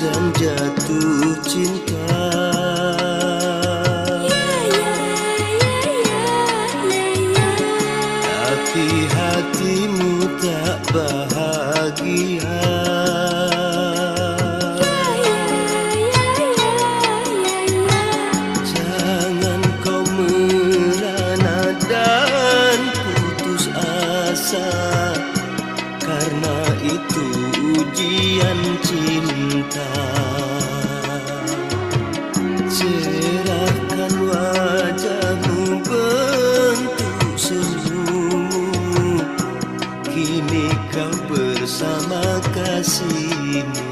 dan jatuh cinta. Tapi hatimu tak bahagia. Jangan kau merana dan putus asa karena itu ujian cinta. Cerahkan wajahmu bentuk senyummu. Kini kau bersama kasihmu.